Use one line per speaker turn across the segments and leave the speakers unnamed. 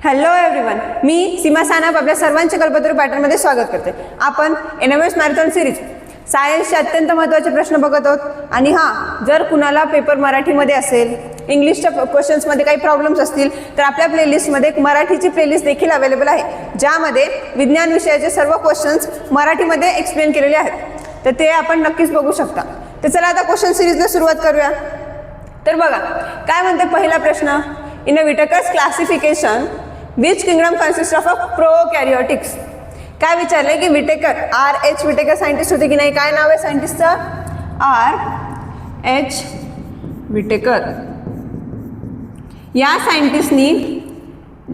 Hello everyone मी सीमा सानप आपल्या सर्वांचे कल्पतरू पॅटर्नमध्ये स्वागत करते. आपण N M S marathon series सायन्सचे अत्यंत महत्त्वाचे प्रश्न बघत आहोत. आणि हां जर कुणाला पेपर मराठीमध्ये असेल इंग्लिशच्या क्वेश्चन्समध्ये काही प्रॉब्लेम्स असतील तर आपल्या प्लेलिस्टमध्ये एक मराठीची प्लेलिस्ट देखील अवेलेबल आहे. ज्यामध्ये विज्ञान विषयाचे सर्व क्वेश्चन्स मराठीमध्ये एक्सप्लेन केलेले आहेत. तर ते आपण नक्कीच बघू शकता. तर चला आता क्वेश्चन सिरीजला सुरुवात करूया. तर बघा काय म्हणते पहिला प्रश्न? In a Whittaker's classification which kingdom consist of a prokaryotes काय विचारलंय की Whittaker? R H Whittaker scientist होते की नाही? काय नाव आहे सायंटिस्टचं आर एच विटेकर. या सायंटिस्टनी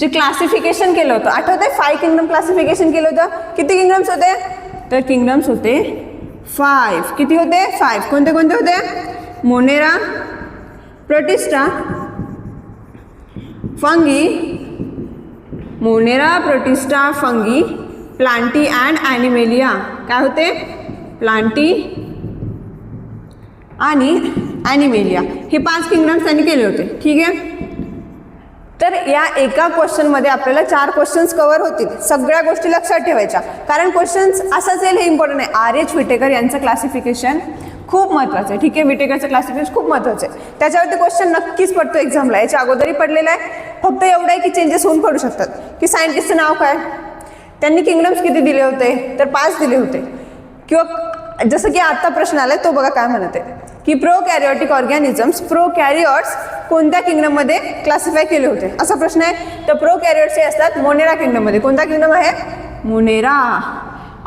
जे क्लासिफिकेशन केलं होतं आठवत आहे फाय किंगडम क्लासिफिकेशन केलं होतं. किती किंगडम्स होते? तर किंगडम्स होते फाईव्ह किती होते? फाईव्ह कोणते कोणते होते? Monera Protista Fungi Monera Protista Fungi Plantae and Animalia. काय होते? प्लांटी आणि ॲनिमेलिया. हे पाच किंगडम्स त्यांनी केले होते. ठीक आहे? तर या एका क्वेश्चनमध्ये आपल्याला चार क्वेश्चन्स कव्हर होतील. सगळ्या गोष्टी लक्षात ठेवायच्या. कारण क्वेश्चन्स असंच येईल हे इम्पॉर्टंट आहे. आर एच विटेकर यांचं क्लासिफिकेशन खूप महत्त्वाचं आहे. ठीक आहे? विटेकरचं क्लासिफिकेशन खूप महत्त्वाचं आहे. त्याच्यावरती क्वेश्चन नक्कीच पडतो. एक्झामला याच्या अगोदरही पडलेला आहे. फक्त एवढं आहे की चेंजेस होऊन पडू शकतात. की सायंटिस्टचं नाव काय? त्यांनी किंगडम्स किती दिले होते? तर पाच दिले होते. किंवा जसं की आत्ता प्रश्न आलाय तो बघा काय म्हणत आहे. की prokaryotic organisms prokaryotes कोणत्या किंगडममध्ये क्लासिफाय केले होते? असा प्रश्न आहे. तर प्रो कॅरिओट्स हे असतात मोनेरा किंगडममध्ये कोणता किंगडम आहे? Monera.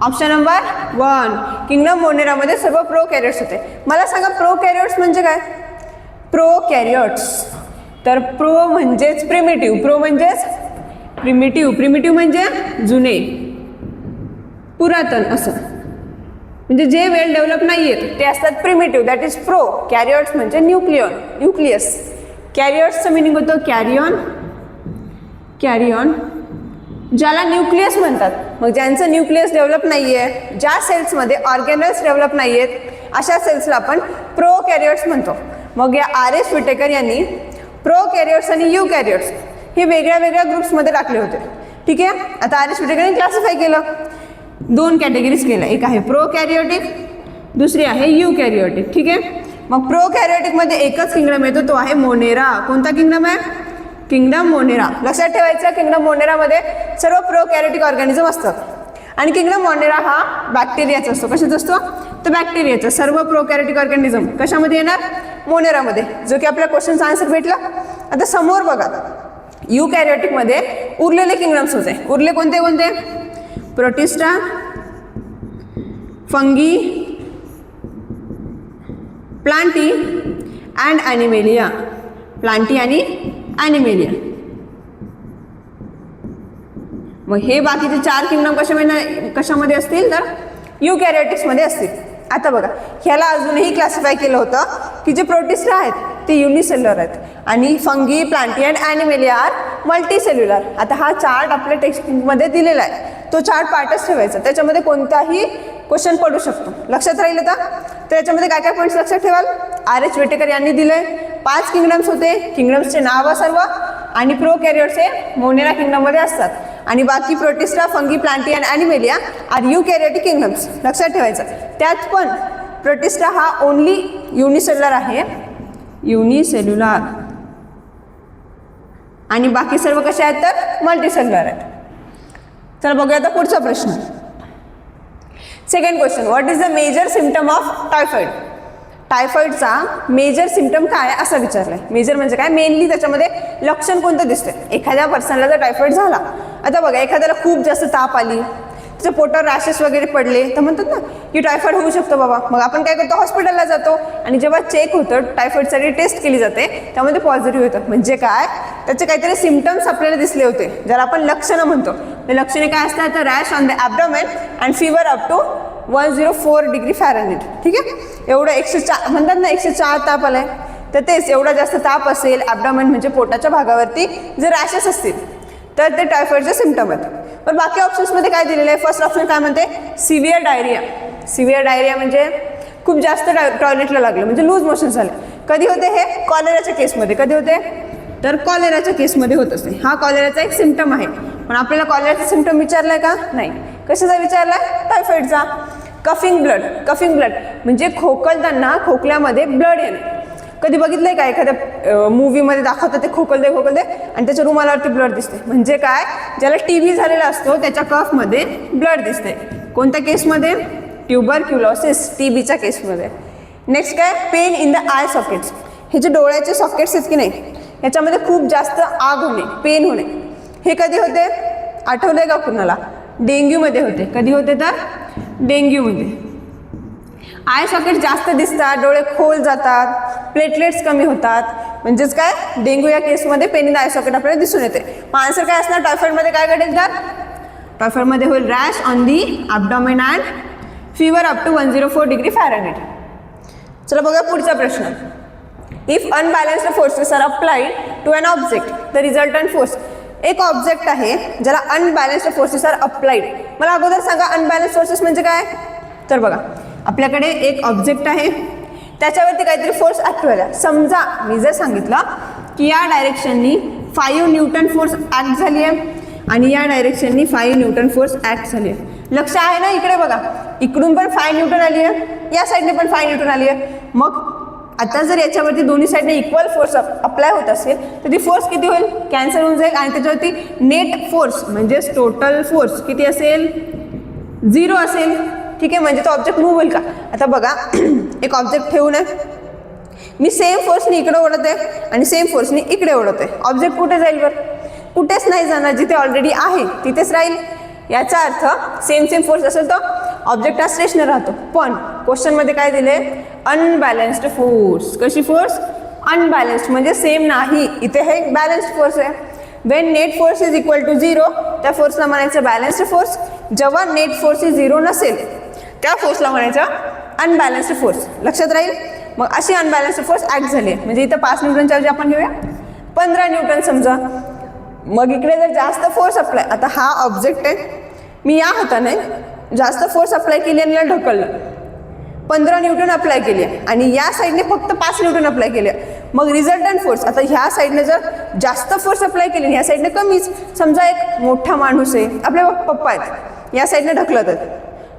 Option number one kingdom मोनेरामध्ये सर्व प्रो कॅरिओट्स होते. मला सांगा प्रो कॅरिओट्स म्हणजे काय? प्रो कॅरिओट्स तर प्रो म्हणजेच प्रिमिटिव्ह प्रो म्हणजेच प्रिमिटिव्ह प्रिमिटिव्ह म्हणजे जुने पुरातन असं. म्हणजे जे वेल डेव्हलप नाही आहेत ते असतात primitive that is pro carriers म्हणजे न्यूक्लिऑन न्यूक्लियस कॅरियर्सचं मिनिंग होतं कॅरियॉन कॅरियॉन ज्याला न्यूक्लियस म्हणतात. मग ज्यांचं न्यूक्लियस डेव्हलप नाही आहे ज्या सेल्समध्ये ऑर्गॅनल्स डेव्हलप नाही आहेत अशा सेल्सला आपण प्रो कॅरियर्स म्हणतो. मग या आर एस विटेकर यांनी प्रो कॅरियर्स आणि यू कॅरियर्स हे वेगळ्या वेगळ्या ग्रुप्समध्ये टाकले होते. ठीक आहे? आता आर एस विटेकरने क्लासिफाय केलं. दोन कॅटेगरीज केल्या. एक आहे प्रो कॅरिओटिक दुसरी आहे यू कॅरिओटिक ठीक आहे? मग प्रो कॅरिओटिकमध्ये एकच किंगडम येतो तो आहे मोनेरा. कोणता किंगडम आहे? Kingdom Monera. लक्षात ठेवायचं किंगडम मोनेरामध्ये सर्व प्रो कॅरिओटिक ऑर्गॅनिझम असतात आणि किंगडम मोनेरा हा बॅक्टेरियाचा असतो. कशाचा असतो? तर बॅक्टेरियाचा सर्व प्रो कॅरिओटिक ऑर्गॅनिझम कशामध्ये येणार? मोनेरामध्ये जो की आपल्या क्वेश्चनचा आन्सर भेटला. आता समोर बघा. यू कॅरिओटिकमध्ये उरलेले किंगडम्स होते उरले कोणते कोणते? Protista Fungi Plantae and Animalia Plantae आणि ॲनिमेलिया मग हे बाकीचे चार किंगडम कशा कशामध्ये असतील तर यू कॅरिओटिक्समध्ये असतील. आता बघा ह्याला अजूनही क्लासिफाय केलं होतं की जे प्रोटिस्ट आहेत ते युनिसेल्युलर आहेत. आणि Fungi Plantae and Animalia are multicellular आता हा चार्ट आपल्या टेक्स्टबुकमध्ये दिलेला आहे. तो चार्ट पार्टच ठेवायचा. त्याच्यामध्ये कोणताही क्वेश्चन पडू शकतो. लक्षात राहील आता? तर याच्यामध्ये काय काय पॉईंट्स लक्षात ठेवाल? आर एच वेटेकर यांनी दिलंय. पाच किंगडम्स होते. किंगडम्सचे नाव सर्व आणि प्रो कॅरियर्स हे मोनेरा किंगडममध्ये असतात. आणि बाकी Protista Fungi Plantae and Animalia are eukaryotic kingdoms. लक्षात ठेवायचं. त्यात पण प्रोटिस्टा हा ओनली युनिसेल्युलर आहे. युनिसेल्युलर आणि बाकी सर्व कसे आहेत तर? मल्टीसेल्युलर आहेत. चला बघूया आता पुढचा प्रश्न. Second question what is the major symptom of typhoid टायफॉइडचा major symptom काय असा असं आहे मेजर म्हणजे काय? मेनली त्याच्यामध्ये लक्षण कोणतं दिसतंय? एखाद्या पर्सनला जर टायफॉइड झाला आता बघा एखाद्याला खूप जास्त ताप आली त्याच्या पोटावर रॅशेस वगैरे पडले तर म्हणतात ना की टायफॉइड होऊ शकतो बाबा. मग आपण काय करतो? हॉस्पिटलला जातो आणि जेव्हा चेक होतं टायफॉइडसाठी टेस्ट केली जाते त्यामध्ये पॉझिटिव्ह होतं म्हणजे काय? त्याचे काहीतरी सिमटम्स आपल्याला दिसले होते ज्याला आपण लक्षणं म्हणतो. ते लक्षणे काय असतात? तर rash on the abdomen and fever up to one zero four degree Fahrenheit ठीक आहे? एवढं एकशे चार म्हणतात ना एकशे चार ताप आलाय. तर तेच एवढा जास्त ताप असेल ॲबडोमेन म्हणजे पोटाच्या भागावरती जर रॅशेस असतील तर ते टायफॉईडचे सिमटम आहेत. पण बाकी ऑप्शन्समध्ये काय दिलेलं आहे? फर्स्ट ऑप्शन काय म्हणते? सिव्हिअर डायरिया सिव्हिअर डायरिया म्हणजे खूप जास्त टॉयलेटला लागलं म्हणजे लूज मोशन झालं. कधी होते हे? कॉलेराच्या केसमध्ये कधी होते? तर कॉलेराच्या केसमध्ये होत असते. हा कॉलेराचा एक सिमटम आहे. पण आपल्याला कॉलेराचा सिमटम विचारलाय का? नाही. कशाचा विचारलाय? टायफॉईडचा कफिंग ब्लड कफिंग ब्लड. म्हणजे खोकलताना खोकल्यामध्ये ब्लड येणे. कधी बघितलंय का एखाद्या मूवीमध्ये दाखवतात ते खोकलते खोकलते आणि त्याच्या रुमालावरती ब्लड दिसते म्हणजे काय? ज्याला टी व्ही झालेला असतो त्याच्या कफमध्ये ब्लड दिसते कोणत्या केसमध्ये ट्युबर क्युलॉसिस टी बीच्या केसमध्ये नेक्स्ट काय? Pain in the eye sockets हे जे डोळ्याचे सॉकेट्स आहेत की नाही याच्यामध्ये खूप जास्त आग होणे पेन होणे. हे कधी होते? आठवलं आहे का कुणाला? डेंग्यूमध्ये होते. कधी होते तर? डेंग्यूमध्ये. आय सॉकेट जास्त दिसतात डोळे खोल जातात प्लेटलेट्स कमी होतात. म्हणजेच काय? डेंग्यू या केसमध्ये पेनिन आय सॉकेट आपल्याला दिसून येते. मग आन्सर काय असणार? टायफॉईडमध्ये काय घडेल तर? टायफॉईडमध्ये होईल rash on the abdomen and fever up to one zero four degree Fahrenheit चला बघा पुढचा प्रश्न. If unbalanced forces are applied to an object the resultant force एक ऑब्जेक्ट आहे ज्याला अनबॅलन्स्ड फोर्सेस आर अप्लाइड मला अगोदर सांगा अनबॅलन्स फोर्सेस म्हणजे काय? तर बघा आपल्याकडे एक ऑब्जेक्ट आहे. त्याच्यावरती काहीतरी फोर्स ॲक्ट व्हायला समजा मी जर सांगितलं की या डायरेक्शननी फाईव्ह न्यूटन फोर्स ॲक्ट झाली आहे आणि या डायरेक्शननी फाईव्ह न्यूटन फोर्स ॲक्ट झाली आहे लक्ष आहे ना इकडे बघा. इकडून पण फाय न्यूटन आली आहे या साईडने पण फाय न्यूटन आली आहे मग आता जर याच्यावरती दोन्ही साईडने इक्वल फोर्स अप्लाय होत असेल तर ती फोर्स किती होईल? कॅन्सल होऊन जाईल. आणि त्याच्यावरती नेट फोर्स म्हणजेच टोटल फोर्स किती असेल? झिरो असेल. ठीक आहे? म्हणजे तो ऑब्जेक्ट मूव्ह होईल का? आता बघा एक ऑब्जेक्ट ठेवून आहे. मी सेम फोर्सनी इकडे ओढत आहे आणि सेम फोर्सनी इकडे ओढत आहे. ऑब्जेक्ट कुठे जाईल बरं? कुठेच नाही जाणार. जिथे ऑलरेडी आहे तिथेच राहील. याचा अर्थ सेम सेम फोर्स असेल तर ऑब्जेक्ट हा स्टेशनर राहतो. पण क्वेश्चनमध्ये काय दिले अनबॅलन्स्ड फोर्स कशी फोर्स अनबॅलन्स्ड म्हणजे सेम नाही. इथे हे बॅलन्स्ड फोर्स आहे. When net force is equal to zero त्या फोर्सला म्हणायचं बॅलन्स्ड फोर्स जेव्हा नेट फोर्स ही झिरो नसेल त्या फोर्सला म्हणायचं अनबॅलन्स्ड फोर्स लक्षात राहील? मग अशी अनबॅलन्स्ड फोर्स ॲक्ट झाली. म्हणजे इथं पाच न्यूटनच्या ऐवजी आपण घेऊया. पंधरा न्यूटन समजा. मग इकडे जर जास्त फोर्स अप्लाय आता हा ऑब्जेक्ट आहे. मी या हाताने जास्त फोर्स अप्लाय केली आणि याला ढकललं. पंधरा न्यूटन अप्लाय केली. आहे आणि या साईडने फक्त पाच न्यूटन अप्लाय केले. मग रिझल्टंट फोर्स आता ह्या साईडने जर जास्त फोर्स अप्लाय केली आणि ह्या साईडने कमीच. समजा एक मोठा माणूस आहे. आपल्या पप्पा आहेत. या साईडने ढकलत आहेत.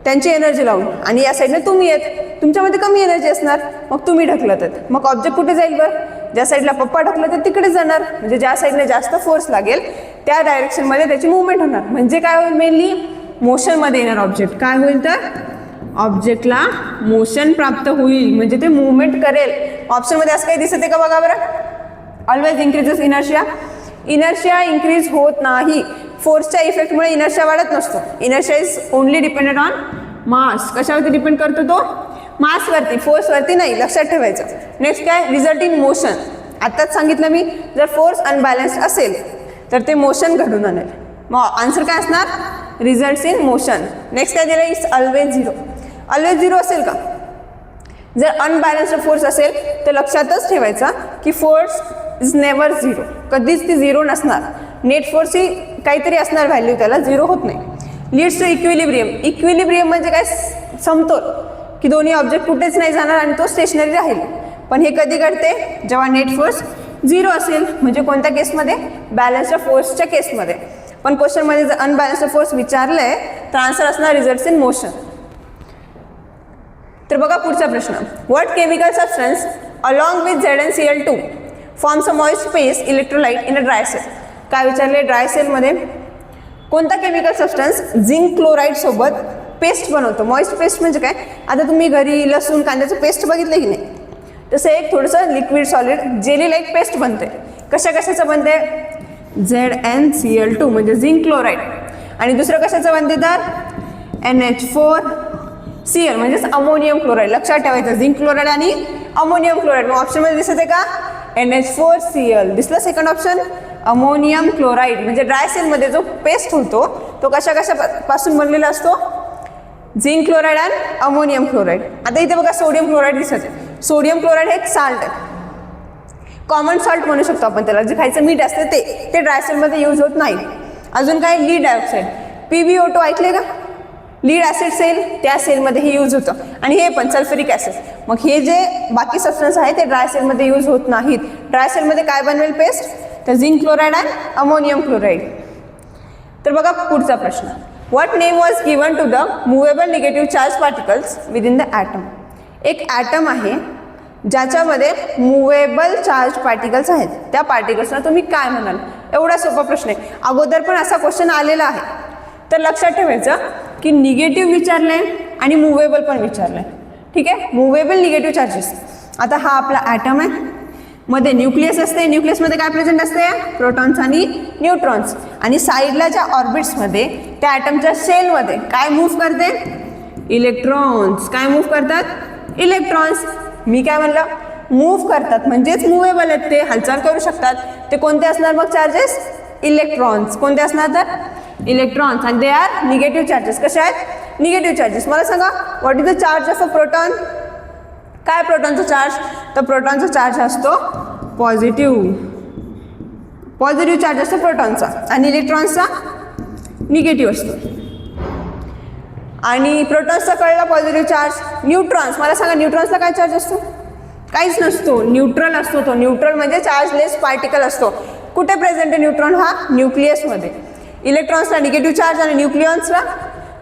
त्यांची एनर्जी लावून. आणि या साईडने तुम्ही येत तुमच्यामध्ये कमी एनर्जी असणार. मग तुम्ही ढकलत आहेत. मग ऑब्जेक्ट कुठे जाईल बरं? ज्या साईडला पप्पा ढकलत आहेत तिकडे जाणार. म्हणजे ज्या साईडने जास्त फोर्स लागेल त्या डायरेक्शनमध्ये त्याची मुवमेंट होणार. म्हणजे काय होईल मेनली मोशनमध्ये येणार ऑब्जेक्ट काय होईल तर? ऑब्जेक्टला मोशन प्राप्त होईल. म्हणजे ते मुवमेंट करेल. ऑप्शनमध्ये असं काही दिसत आहे का बघा बरं? Always increases inertia inertia increase होत नाही. फोर्सच्या इफेक्टमुळे इनर्शिया वाढत नसतो. Inertia is only depended on mass कशावरती depend करतो तो? मासवरती फोर्सवरती नाही. लक्षात ठेवायचं. नेक्स्ट काय? रिझल्ट इन मोशन आत्ताच सांगितलं मी. जर फोर्स अनबॅलन्स्ड असेल तर ते मोशन घडून आणेल. मग आन्सर काय असणार? रिझल्ट्स इन मोशन नेक्स्ट काय दिलं it's always zero always zero असेल का? जर अनबॅलन्स्ड फोर्स असेल तर लक्षातच ठेवायचा की फोर्स इज नेवर झिरो कधीच ती झिरो नसणार. नेट फोर्स ही काहीतरी असणार व्हॅल्यू त्याला झिरो होत नाही. लीड्स टू इक्विलिब्रियम इक्विलिब्रियम म्हणजे काय? समतोल. की दोन्ही ऑब्जेक्ट कुठेच नाही जाणार आणि तो स्टेशनरी राहील. पण हे कधी घडते? जेव्हा नेट फोर्स झिरो असेल म्हणजे कोणत्या केसमध्ये बॅलन्स्ड फोर्सच्या केसमध्ये पण क्वेश्चनमध्ये जर अनबॅलन्स्ड फोर्स विचारलं आहे तर आन्सर असणार रिझल्ट्स इन मोशन तर बघा पुढचा प्रश्न. What chemical substance along with Z N C L two forms a moist space electrolyte in a dry cell काय विचारले ड्राय सेलमध्ये कोणता केमिकल सबस्टन्स झिंक क्लोराईड सोबत पेस्ट बनवतो? मॉइस्ट पेस्ट म्हणजे काय? आता तुम्ही घरी लसूण कांद्याचं पेस्ट बघितलं की नाही? तसं एक थोडंसं liquid solid jelly like paste बनते कशा कशाचं बनते Z N C L two म्हणजे झिंक क्लोराईड. आणि दुसरं कशाचं बनते N H four C L म्हणजेच अमोनियम क्लोराईड. लक्षात ठेवायचं झिंक क्लोराईड आणि अमोनियम क्लोराईड. मग ऑप्शनमध्ये दिसत आहे का? N H four C L दिसलं सेकंड ऑप्शन अमोनियम क्लोराईड. म्हणजे ड्राय सेलमध्ये जो पेस्ट होतो तो कशा कशा पासून बनलेला असतो? झिंक क्लोराईड आणि अमोनियम क्लोराईड. आता इथे बघा सोडियम क्लोराईड दिसत आहे. सोडियम क्लोराईड हे एक साल्ट आहे. कॉमन सॉल्ट म्हणू शकतो आपण त्याला. जे खायचं मीठ असतं ते ते ड्रायसेलमध्ये यूज होत नाही. अजून काय? Lead dioxide P B O two ऐकले का? लीड ॲसिड सेल त्या सेलमध्ये हे यूज होतं. आणि हे पण सल्फरिक ॲसिड मग हे जे बाकी सबस्टन्स आहे ते ड्राय सेलमध्ये यूज होत नाहीत. ड्राय सेलमध्ये काय बनवेल पेस्ट तर zinc chloride and ammonium chloride तर बघा पुढचा प्रश्न. What name was given to the movable negative charge particles within the atom एक ॲटम आहे ज्याच्यामध्ये मुवेबल चार्ज पार्टिकल्स आहेत. त्या पार्टिकल्सना तुम्ही काय म्हणाल? एवढा सोपा प्रश्न आहे. अगोदर पण असा क्वेश्चन आलेला आहे. तर लक्षात ठेवायचं की निगेटिव्ह विचारलं आहे आणि मुवेबल पण विचारलं आहे ठीक आहे? मुवेबल निगेटिव्ह चार्जेस आता हा आपला ॲटम आहे. मध्ये न्यूक्लियस असते. न्यूक्लियसमध्ये काय प्रेझेंट असते? प्रोटॉन्स आणि न्यूट्रॉन्स आणि साईडला ज्या ऑर्बिट्समध्ये त्या ॲटमच्या सेलमध्ये काय मूव्ह करते? इलेक्ट्रॉन्स काय मूव्ह करतात? इलेक्ट्रॉन्स मी काय म्हणलं? मूव्ह करतात. म्हणजेच मुव्हेबल आहेत ते. हालचाल करू शकतात. ते कोणते असणार मग चार्जेस इलेक्ट्रॉन्स कोणते असणार तर? इलेक्ट्रॉन्स आणि दे आर निगेटिव्ह चार्जेस कसे आहेत? निगेटिव्ह चार्जेस मला सांगा what is the charge of a proton काय प्रोटॉनचा चार्ज तर प्रोटॉनचा चार्ज असतो पॉझिटिव्ह पॉझिटिव्ह चार्ज असतो प्रोटॉनचा आणि इलेक्ट्रॉन्सचा निगेटिव्ह असतो. आणि प्रोटॉन्सचा कळला पॉझिटिव्ह चार्ज न्यूट्रॉन्स मला सांगा न्यूट्रॉन्सला काय चार्ज असतो? काहीच नसतो. न्यूट्रल असतो तो. न्यूट्रल म्हणजे चार्जलेस पार्टिकल असतो. कुठे प्रेझेंट आहे न्यूट्रॉन हा न्यूक्लियसमध्ये इलेक्ट्रॉन्सला निगेटिव्ह चार्ज आणि न्यूक्लियॉन्सला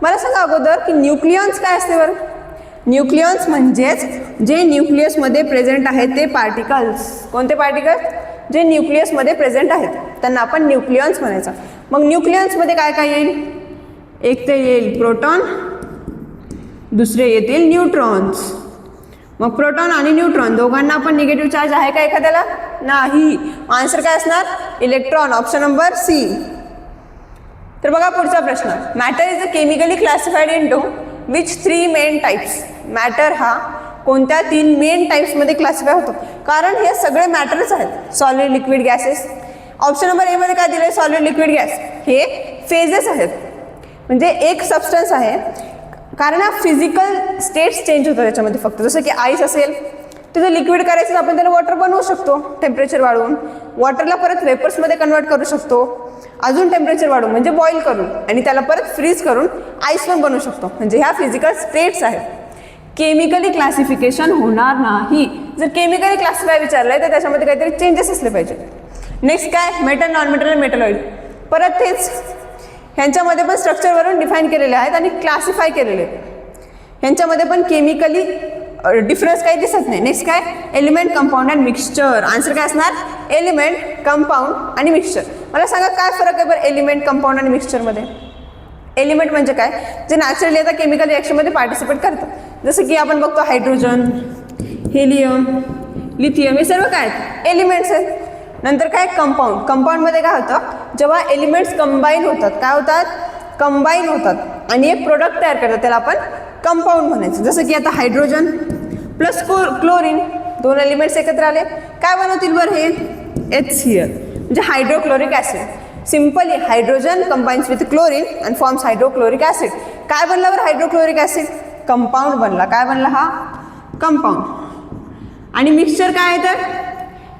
मला सांगा अगोदर की न्यूक्लियॉन्स काय असते बरं? न्यूक्लियॉन्स म्हणजेच जे न्यूक्लियसमध्ये प्रेझेंट आहेत ते पार्टिकल्स कोणते पार्टिकल्स जे न्यूक्लियसमध्ये प्रेझेंट आहेत. त्यांना आपण न्यूक्लियॉन्स म्हणायचं. मग न्यूक्लियॉन्समध्ये काय काय येईल? एक तर येईल प्रोटॉन दुसरे येतील न्यूट्रॉन्स. मग प्रोटॉन आणि न्यूट्रॉन दोघांना पण निगेटिव्ह चार्ज आहे का एखाद्याला? नाही. आन्सर काय असणार? इलेक्ट्रॉन ऑप्शन नंबर सी तर बघा पुढचा प्रश्न. Matter is a chemically classified into which three main types matter हा कोणत्या तीन मेन टाईप्समध्ये क्लासिफाय होतो? कारण हे सगळे मॅटरच आहेत. Solid liquid gases option number एमध्ये काय दिलं आहे सॉलिड लिक्विड गॅस हे फेजेस आहेत. म्हणजे एक सबस्टन्स आहे. कारण हा फिजिकल स्टेट्स चेंज होतो त्याच्यामध्ये फक्त. जसं की आईस असेल ते जर लिक्विड करायचं तर आपण त्याला वॉटर बनवू शकतो टेम्परेचर वाढवून. वॉटरला परत वेपर्समध्ये कन्वर्ट करू शकतो. अजून टेम्परेचर वाढवून म्हणजे बॉईल करून. आणि त्याला परत फ्रीज करून आईस पण बनवू शकतो. म्हणजे ह्या फिजिकल स्टेट्स आहेत. केमिकली क्लासिफिकेशन होणार नाही. जर केमिकली क्लासिफाय विचारलं आहे तर त्याच्यामध्ये काहीतरी चेंजेस असले पाहिजे नेक्स्ट काय? मेटल नॉन मेटल आणि मेटल ऑइल परत तेच. ह्यांच्यामध्ये पण स्ट्रक्चरवरून डिफाईन केलेले आहेत आणि क्लासिफाय केलेले आहेत. ह्यांच्यामध्ये पण केमिकली डिफरन्स काही दिसत नाही. नेक्स्ट काय? Element compound and mixture answer काय असणार? एलिमेंट कंपाऊंड आणि मिक्सचर मला सांगा काय फरक आहे बरं एलिमेंट कंपाऊंड आणि मिक्सचरमध्ये एलिमेंट म्हणजे काय? जे नॅचरली आता केमिकल रिॲक्शनमध्ये पार्टिसिपेट करतात जसं की आपण बघतो हायड्रोजन हेलियम लिथियम हे सर्व काय आहेत? एलिमेंट्स आहेत. नंतर काय? कंपाऊंड कंपाऊंडमध्ये काय होतं? जेव्हा एलिमेंट्स कंबाईन होतात काय होतात? कंबाईन होतात. आणि एक प्रोडक्ट तयार करतात त्याला आपण कंपाऊंड म्हणायचं. जसं की आता हायड्रोजन प्लस क्लो क्लोरीन दोन एलिमेंट्स एकत्र आले. काय बनवतील बरं हे? एच सी एल म्हणजे hydrochloric acid simply hydrogen combines with chlorine and forms hydrochloric acid काय बनला बरं हायड्रोक्लोरिक ॲसिड कंपाऊंड बनला. काय बनला हा? कंपाऊंड आणि मिक्सचर काय आहे तर?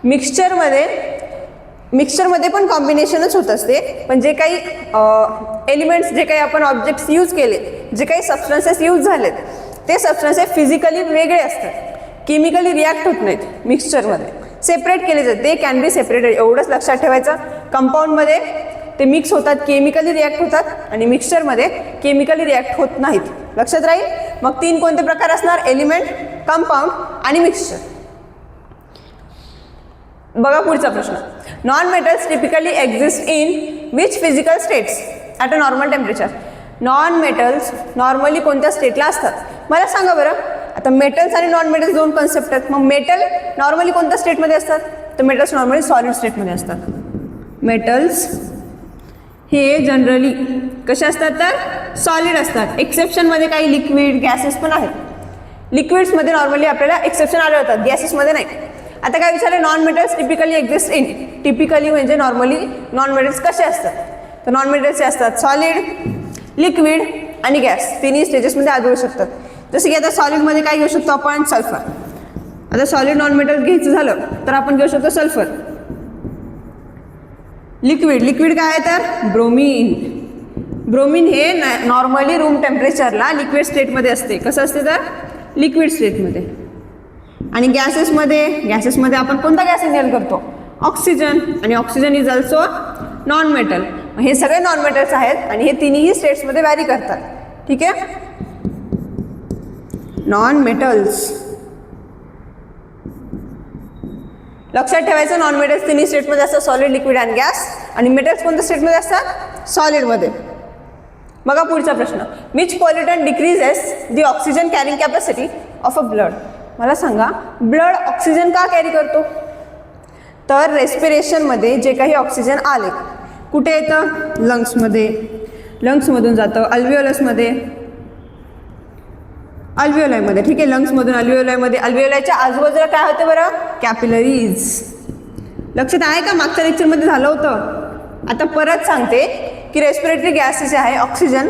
मिक्सचरमध्ये मिक्सचरमध्ये पण कॉम्बिनेशनच होत असते. पण जे काही एलिमेंट्स जे काही आपण ऑब्जेक्ट्स यूज केले जे काही सबस्टन्सेस यूज झालेत ते सबस्टन्सेस फिजिकली वेगळे असतात. केमिकली रिॲक्ट होत नाहीत मिक्सचरमध्ये सेपरेट केले जातात. ते कॅन बी सेपरेटेड एवढंच लक्षात ठेवायचं. कंपाऊंडमध्ये ते मिक्स होतात केमिकली रिॲक्ट होतात आणि मिक्सचरमध्ये केमिकली रिॲक्ट होत नाहीत. लक्षात राहील? मग तीन कोणते प्रकार असणार? एलिमेंट कंपाऊंड आणि मिक्सचर बघा पुढचा प्रश्न. Non metals typically exist in which physical states at a normal temperature non metals normally कोणत्या स्टेटला असतात? मला सांगा बरं. आता मेटल्स आणि नॉन मेटल्स दोन कन्सेप्ट आहेत. मग मेटल नॉर्मली कोणत्या स्टेटमध्ये असतात? तर मेटल्स नॉर्मली सॉलिड स्टेटमध्ये असतात. मेटल्स हे जनरली कसे असतात तर? सॉलिड असतात. एक्सेप्शनमध्ये काही लिक्विड गॅसेस पण आहेत. लिक्विड्समध्ये नॉर्मली आपल्याला एक्सेप्शन आले होतात गॅसेसमध्ये नाही. आता काय विचारलं? Non metals typically exist in typically म्हणजे नॉर्मली नॉन मेटल्स कसे असतात? तर नॉन मेटल्सचे असतात सॉलिड लिक्विड आणि गॅस तिन्ही स्टेजेसमध्ये आढळू शकतात. जसं की आता सॉलिडमध्ये काय घेऊ शकतो आपण? सल्फर आता सॉलिड नॉन मेटल घ्यायचं झालं तर आपण घेऊ शकतो सल्फर लिक्विड लिक्विड काय आहे तर? ब्रोमीन ब्रोमीन हे नॉर्मली रूम टेम्परेचरला लिक्विड स्टेटमध्ये असते. कसं असते तर? लिक्विड स्टेटमध्ये आणि गॅसेसमध्ये गॅसेसमध्ये आपण कोणता गॅस इनहेल करतो? ऑक्सिजन. आणि oxygen is also non metal हे सगळे नॉन मेटल्स आहेत आणि हे तिन्ही स्टेट्समध्ये व्हॅरी करतात. ठीक आहे? नॉन मेटल्स लक्षात ठेवायचं नॉन मेटल्स तिन्ही स्टेटमध्ये असतात सॉलिड लिक्विड अँड गॅस आणि मेटल्स कोणत्या स्टेटमध्ये असतात? सॉलिडमध्ये बघा पुढचा प्रश्न. Which pollutant decreases the oxygen carrying capacity of a blood मला सांगा ब्लड ऑक्सिजन का कॅरी करतो? तर रेस्पिरेशनमध्ये जे काही ऑक्सिजन आले कुठे येतं? लंग्समध्ये लंग्समधून जातं अल्विओलसमध्ये अल्विओलायमध्ये ठीक आहे लंग्समधून अल्विओलायमध्ये अल्विओलायच्या आजूबाजूला काय होतं बरं? कॅपिलरीज लक्षात आहे का? मागच्या लेक्चरमध्ये झालं होतं. आता परत सांगते की रेस्पिरेटरी गॅस जे आहे ऑक्सिजन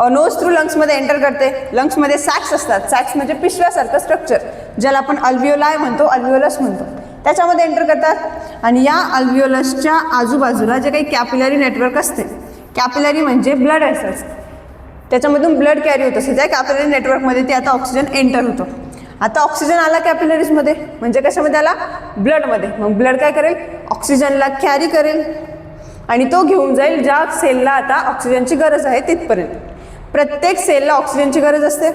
नोज थ्रू लंग्समध्ये एंटर करते. लंग्समध्ये सॅक्स असतात. सॅक्स म्हणजे पिशव्यासारखं स्ट्रक्चर ज्याला आपण अल्विओलाय म्हणतो अल्विओलस म्हणतो. त्याच्यामध्ये एंटर करतात. आणि या अल्विओलसच्या आजूबाजूला जे काही कॅपिलरी नेटवर्क असते कॅपिलरी म्हणजे ब्लड व्हेसल्स त्याच्यामधून ब्लड कॅरी होत असते. त्या कॅपिलरी नेटवर्कमध्ये ते आता ऑक्सिजन एंटर होतं. आता ऑक्सिजन आला कॅपिलरीजमध्ये म्हणजे कशामध्ये आला? ब्लडमध्ये मग ब्लड काय करेल? ऑक्सिजनला कॅरी करेल. आणि तो घेऊन जाईल ज्या सेलला आता ऑक्सिजनची गरज आहे तिथपर्यंत. प्रत्येक सेलला ऑक्सिजनची गरज असते.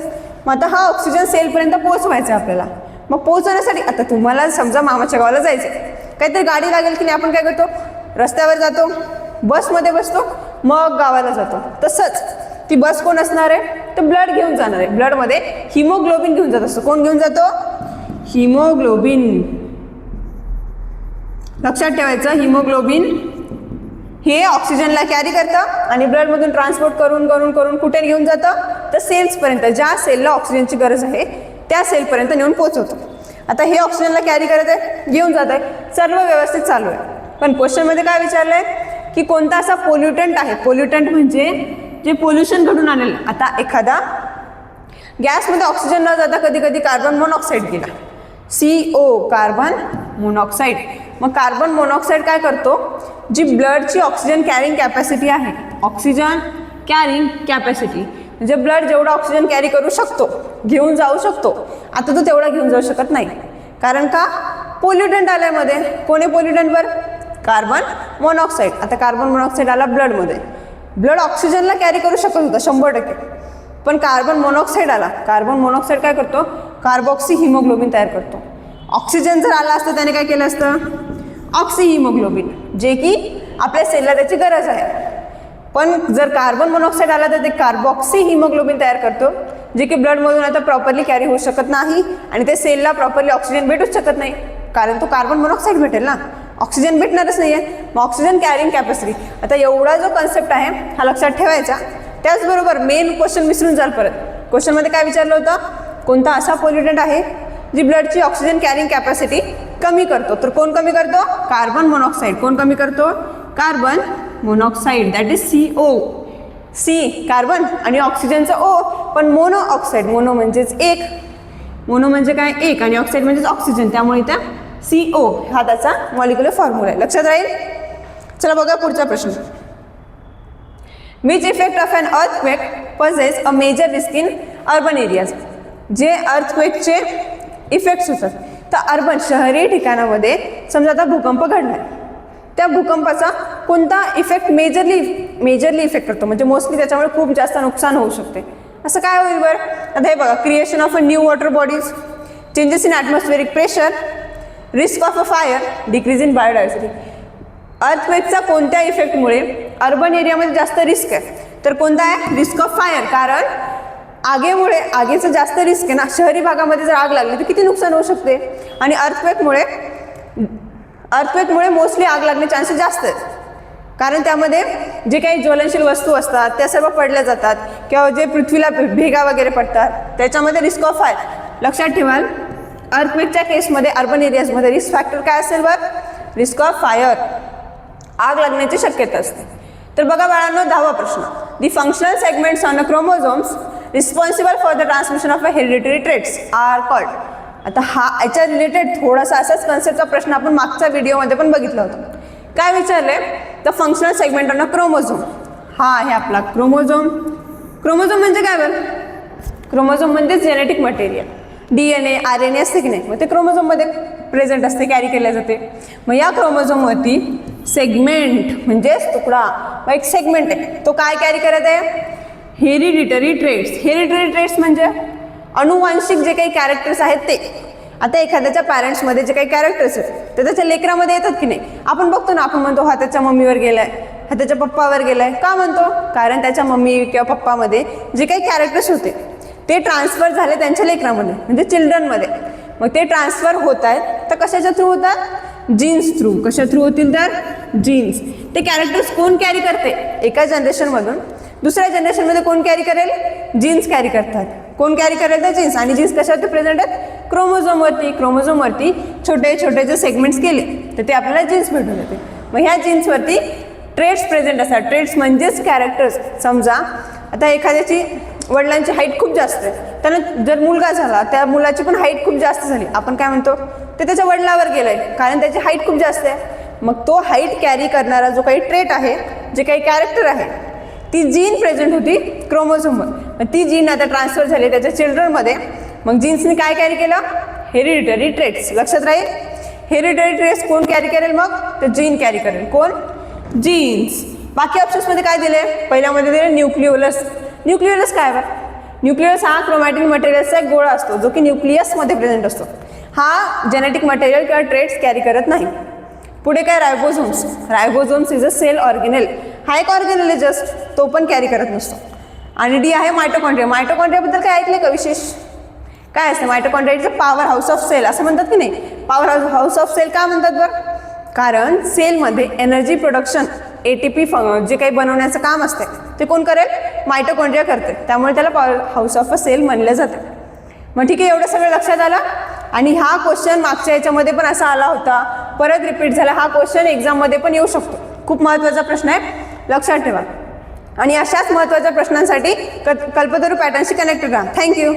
मग आता हा ऑक्सिजन सेलपर्यंत पोहोचवायचा आहे आपल्याला. मग पोहोचवण्यासाठी आता तुम्हाला समजा मामाच्या गावाला जायचं आहे काहीतरी गाडी लागेल की नाही आपण काय करतो? रस्त्यावर जातो. बसमध्ये बसतो. मग गावाला जातो. तसंच ती बस कोण असणार आहे? तर ब्लड घेऊन जाणार आहे. ब्लडमध्ये हिमोग्लोबिन घेऊन जात असतो. कोण घेऊन जातो? हिमोग्लोबिन लक्षात ठेवायचं हिमोग्लोबिन हे ऑक्सिजनला कॅरी करतं आणि ब्लडमधून ट्रान्सपोर्ट करून करून करून कुठे घेऊन जातं? तर सेल्सपर्यंत ज्या सेलला ऑक्सिजनची गरज आहे त्या सेलपर्यंत नेऊन पोचवतं आता हे ऑक्सिजनला कॅरी करत आहे घेऊन जात आहे सर्व व्यवस्थित चालू आहे. पण क्वेश्चनमध्ये काय विचारलं आहे की कोणता असा पोल्युटंट आहे? पोल्युटंट म्हणजे जे पोल्युशन घडून आलेलं आता एखादा गॅसमध्ये ऑक्सिजन न जाता कधी कधी कार्बन मोनॉक्साईड गेला. सी ओ कार्बन मोनॉक्साईड मग कार्बन मोनॉक्साईड काय करतो? जी ब्लडची ऑक्सिजन कॅरिंग कॅपॅसिटी आहे. ऑक्सिजन कॅरिंग कॅपॅसिटी म्हणजे ब्लड जेवढा ऑक्सिजन कॅरी करू शकतो घेऊन जाऊ शकतो आता तो तेवढा घेऊन जाऊ शकत नाही. कारण का? पोल्युटंट आल्यामध्ये. कोणी पोल्युटंटवर कार्बन मोनॉक्साईड आता कार्बन मोनॉक्साईड आला ब्लडमध्ये ब्लड ऑक्सिजनला कॅरी करू शकत होतं शंभर टक्के. पण कार्बन मोनॉक्साईड आला. कार्बन मोनॉक्साईड काय करतो? कार्बोक्सी हिमोग्लोबिन तयार करतो. ऑक्सिजन जर आला असतं त्याने काय केलं असतं? ऑक्सी हिमोग्लोबिन जे की आपल्या सेलला त्याची गरज आहे. पण जर कार्बन मोनॉक्साईड आला तर ते कार्बॉक्सी हिमोग्लोबिन तयार करतो जे की ब्लडमधून आता प्रॉपरली कॅरी होऊ शकत नाही आणि ते सेलला प्रॉपरली ऑक्सिजन भेटूच शकत नाही. कारण तो कार्बन मोनॉक्साईड भेटेल ना? ऑक्सिजन भेटणारच नाही आहे मग ऑक्सिजन कॅरिंग कॅपॅसिटी आता एवढा जो कन्सेप्ट आहे हा लक्षात ठेवायचा. त्याचबरोबर मेन क्वेश्चन विसरून जाल परत. क्वेश्चनमध्ये काय विचारलं होतं? कोणता असा पोल्युटंट आहे जी ब्लडची ऑक्सिजन कॅरिंग कॅपॅसिटी कमी करतो? तर कोण कमी करतो? कार्बन मोनॉक्साईड कोण कमी करतो? Carbon monoxide that is C O C carbon आणि ऑक्सिजनचं ओ पण मोनो ऑक्साईड मोनो म्हणजेच एक. मोनो म्हणजे काय? एक. आणि ऑक्साईड म्हणजेच ऑक्सिजन त्यामुळे त्या सी ओ हा त्याचा मॉलिक्युलर फॉर्म्युला आहे. लक्षात राहील? चला बघा पुढचा प्रश्न. Which effect of an earthquake poses a major risk in urban areas जे अर्थक्वेकचे इफेक्ट्स होतात. तर अर्बन शहरी ठिकाणामध्ये समजा आता भूकंप घडला आहे त्या भूकंपाचा कोणता इफेक्ट मेजरली मेजरली इफेक्ट करतो? म्हणजे मोस्टली त्याच्यामुळे खूप जास्त नुकसान होऊ शकते. असं काय होईल बरं? आता हे बघा creation of a new water bodies changes in atmospheric pressure risk of a fire decrease in biodiversity अर्थक्वेकचा कोणत्या इफेक्टमुळे अर्बन एरियामध्ये जास्त रिस्क आहे? तर कोणता आहे? रिस्क ऑफ फायर कारण आगेमुळे आगीचं जास्त रिस्क आहे ना शहरी भागामध्ये जर आग लागली तर किती नुकसान होऊ शकते? आणि अर्थवेकमुळे अर्थवेकमुळे मोस्टली आग लागणे चान्सेस जास्त आहेत. कारण त्यामध्ये जे काही ज्वलनशील वस्तू असतात त्या सर्व पडल्या जातात. किंवा जे पृथ्वीला भेगा वगैरे पडतात त्याच्यामध्ये रिस्क ऑफ फायर लक्षात ठेवाल अर्थक्वेकच्या केसमध्ये अर्बन एरियाजमध्ये रिस्क फॅक्टर काय असेल बरं रिस्क ऑफ फायर आग लागण्याची शक्यता असते. तर बघा बाळांनो दहावा प्रश्न. The functional segments on a chromosomes responsible for the transmission of a hereditary traits are called आता हा याच्या रिलेटेड थोडासा असाच कन्सेप्टचा प्रश्न आपण मागच्या व्हिडिओमध्ये पण बघितला होता. काय विचारले? तर functional segment on a chromosome हा आहे आपला क्रोमोझोम क्रोमोझोम म्हणजे काय बरं? क्रोमोझोम म्हणजे genetic material D N A R N A असते की नाही? मग ते क्रोमोझोममध्ये प्रेझेंट असते कॅरी केल्या जाते. मग या क्रोमोझोमवरती सेगमेंट म्हणजेच तुकडा. मग एक सेगमेंट आहे. तो काय कॅरी करत आहे? हेरिडिटरी ट्रेड्स हेरिडिटरी ट्रेड्स म्हणजे अनुवांशिक जे काही कॅरेक्टर्स आहेत ते. आता एखाद्याच्या पॅरेंट्समध्ये जे काही कॅरेक्टर्स आहेत ते त्याच्या लेकरामध्ये येतात की नाही? आपण बघतो ना आपण म्हणतो हा त्याच्या मम्मीवर गेलाय. हा त्याच्या पप्पावर गेलाय. का म्हणतो? कारण त्याच्या मम्मी किंवा पप्पामध्ये जे काही कॅरेक्टर्स होते ते ट्रान्सफर झाले त्यांच्या लेकरामध्ये म्हणजे चिल्ड्रनमध्ये मग ते ट्रान्सफर होत आहेत तर कशाच्या थ्रू होतात? जीन्स थ्रू कशा थ्रू होतील तर? जीन्स ते कॅरेक्टर्स कोण कॅरी करते? एका जनरेशनमधून दुसऱ्या जनरेशनमध्ये कोण कॅरी करेल? जीन्स कॅरी करतात. कोण कॅरी करेल तर जीन्स आणि जीन्स कशावरती प्रेझेंट आहेत? क्रोमोझोमवरती क्रोमोझोमवरती छोटे छोटे जे सेगमेंट्स केले तर ते आपल्याला जीन्स भेटून जाते मग ह्या जीन्सवरती ट्रेड्स प्रेझेंट असतात. ट्रेड्स म्हणजेच कॅरेक्टर्स समजा आता एखाद्याची वडिलांची हाईट खूप जास्त आहे. त्यानं जर मुलगा झाला त्या मुलाची पण हाईट खूप जास्त झाली. आपण काय म्हणतो? ते त्याच्या वडिलावर गेलं आहे कारण त्याची हाईट खूप जास्त आहे. मग तो हाईट कॅरी करणारा जो काही ट्रेट आहे जे काही कॅरेक्टर आहे ती जीन प्रेझेंट होती क्रोमोझोमवर. मग ती जीन आता ट्रान्सफर झाली त्याच्या चिल्ड्रनमध्ये. मग जीन्सने काय कॅरी केलं? Hereditary traits. लक्षात राहील? हेरिडिटरी ट्रेट्स कोण कॅरी करेल मग? तर जीन कॅरी करेल. कोण? जीन्स. बाकी ऑप्शन्समध्ये काय दिले? पहिल्यामध्ये दिले न्यूक्लिओलस. न्यूक्लिओलस काय बरं न्यूक्लियस हा क्रोमॅटिक मटेरियलचा एक गोळा असतो जो की न्यूक्लियसमध्ये प्रेझेंट असतो. हा जेनेटिक मटेरियल किंवा ट्रेट्स कॅरी करत नाही. पुढे काय? Ribosomes ribosomes is a cell organelle हा एक ऑर्गेनेल आहे जस्ट तो पण कॅरी करत नसतो. आणि डी आहे मायटोकॉन्ड्रिया मायटोकॉन्ड्रियाबद्दल काय ऐकलं का विशेष? काय असतं? मायटोकॉन्ड्रियाचं पॉवर हाऊस ऑफ सेल असं म्हणतात की नाही? Power house house of cell का म्हणतात बरं? कारण सेलमध्ये energy production A T P जे काही बनवण्याचं काम असते ते कोण करेल? मायटोकॉन्ड्रिया करते त्यामुळे त्याला power house of a cell म्हणलं जातं. मग ठीक आहे एवढं सगळं लक्षात आलं? आणि हा क्वेश्चन मागच्या याच्यामध्ये पण असा आला होता. परत रिपीट झाला. हा क्वेश्चन एक्झाममध्ये पण येऊ शकतो. खूप महत्त्वाचा प्रश्न आहे. लक्षात ठेवा. आणि अशाच महत्त्वाच्या प्रश्नांसाठी क कल्पतरू पॅटर्नशी कनेक्टेड राहा. थँक्यू